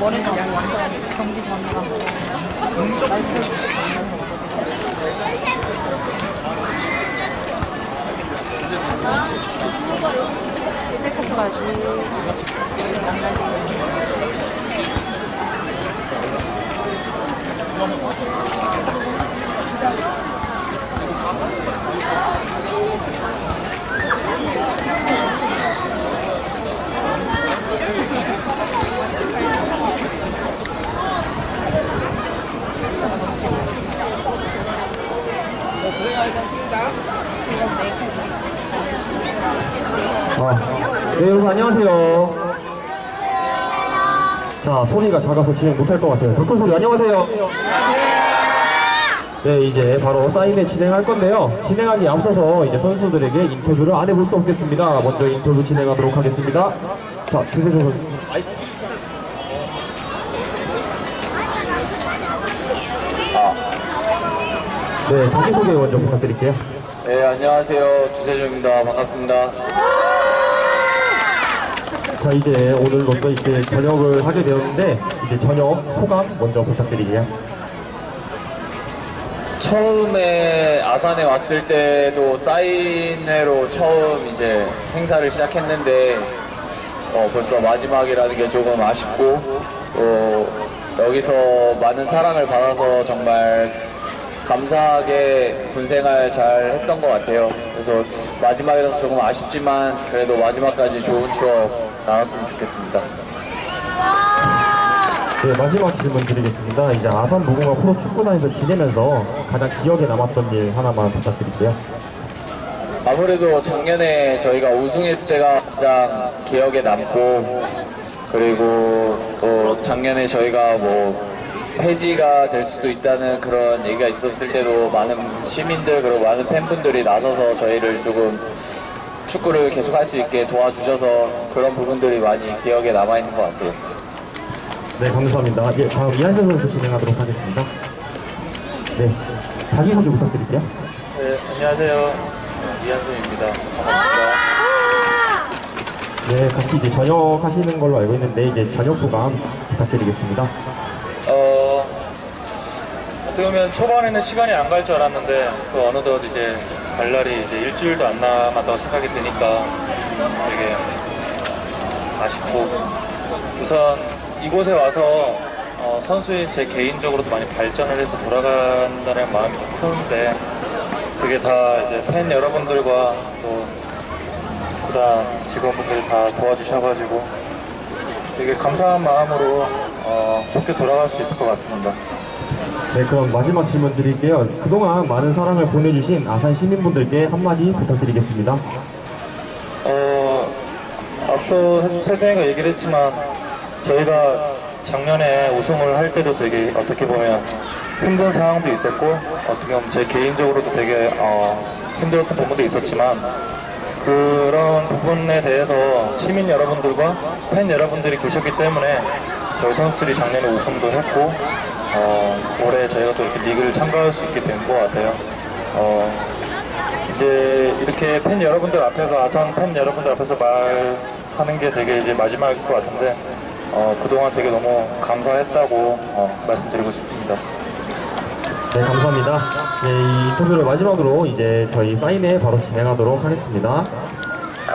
오늘 머리 완전 경기 전이라서 아, 네, 여러분 안녕하세요. 자, 소리가 작아서 진행 못할 것 같아요. 덕분 소리 안녕하세요. 네, 이제 바로 사인회 진행할 건데요. 진행하기 앞서서 이제 선수들에게 인터뷰를 안 해볼 수 없겠습니다. 먼저 인터뷰 진행하도록 하겠습니다. 자, 주세조 선수. 네, 자기소개 먼저 부탁드릴게요. 네, 안녕하세요. 주세종입니다. 반갑습니다. 자, 이제 오늘로써 이제 저녁을 하게 되었는데, 이제 저녁 소감 먼저 부탁드릴게요. 처음에 아산에 왔을 때도 사인회로 처음 이제 행사를 시작했는데 어, 벌써 마지막이라는 게 조금 아쉽고 또 여기서 많은 사랑을 받아서 정말 감사하게 군 생활 잘 했던 것 같아요. 그래서 마지막이라서 조금 아쉽지만 그래도 마지막까지 좋은 추억 나눴으면 좋겠습니다. 네, 마지막 질문 드리겠습니다. 이제 아산 무궁화 프로 축구단에서 지내면서 가장 기억에 남았던 일 하나만 부탁드릴게요. 아무래도 작년에 저희가 우승했을 때가 가장 기억에 남고 그리고 또 작년에 저희가 뭐 폐지가 될 수도 있다는 그런 얘기가 있었을 때도 많은 시민들 그리고 많은 팬분들이 나서서 저희를 조금 축구를 계속 할 수 있게 도와주셔서 그런 부분들이 많이 기억에 남아 있는 것 같아요. 네, 감사합니다. 예, 다음 이한선 선수 진행하도록 하겠습니다. 네, 자기소개 부탁드릴게요. 네, 안녕하세요. 이한순입니다. 반갑습니다. 네, 같이 이제 저녁 하시는 걸로 알고 있는데, 이제 저녁 소감 부탁드리겠습니다. 보면 초반에는 시간이 안 갈 줄 알았는데 또 어느덧 이제 갈 날이 이제 일주일도 안 남았다고 생각이 드니까 되게 아쉽고 우선 이곳에 와서 어, 선수인 제 개인적으로도 많이 발전을 해서 돌아간다는 마음이 더 큰데 그게 다 이제 팬 여러분들과 또 구단 직원분들이 다 도와주셔가지고 되게 감사한 마음으로 어, 좋게 돌아갈 수 있을 것 같습니다. 네, 그럼 마지막 질문 드릴게요. 그동안 많은 사랑을 보내주신 아산 시민분들께 한마디 부탁드리겠습니다. 어, 앞서 세대가 얘기를 했지만 저희가 작년에 우승을 할 때도 되게 어떻게 보면 힘든 상황도 있었고 어떻게 보면 제 개인적으로도 되게 어, 힘들었던 부분도 있었지만 그런 부분에 대해서 시민 여러분들과 팬 여러분들이 계셨기 때문에 저희 선수들이 작년에 우승도 했고 어, 올해 저희가 또 이렇게 리그를 참가할 수 있게 된 것 같아요. 어, 이제 이렇게 팬 여러분들 앞에서 아산 팬 여러분들 앞에서 말하는 게 되게 이제 마지막일 것 같은데 어, 그동안 되게 너무 감사했다고 어, 말씀드리고 싶습니다. 네, 감사합니다. 네, 이 인터뷰를 마지막으로 이제 저희 사인회 바로 진행하도록 하겠습니다.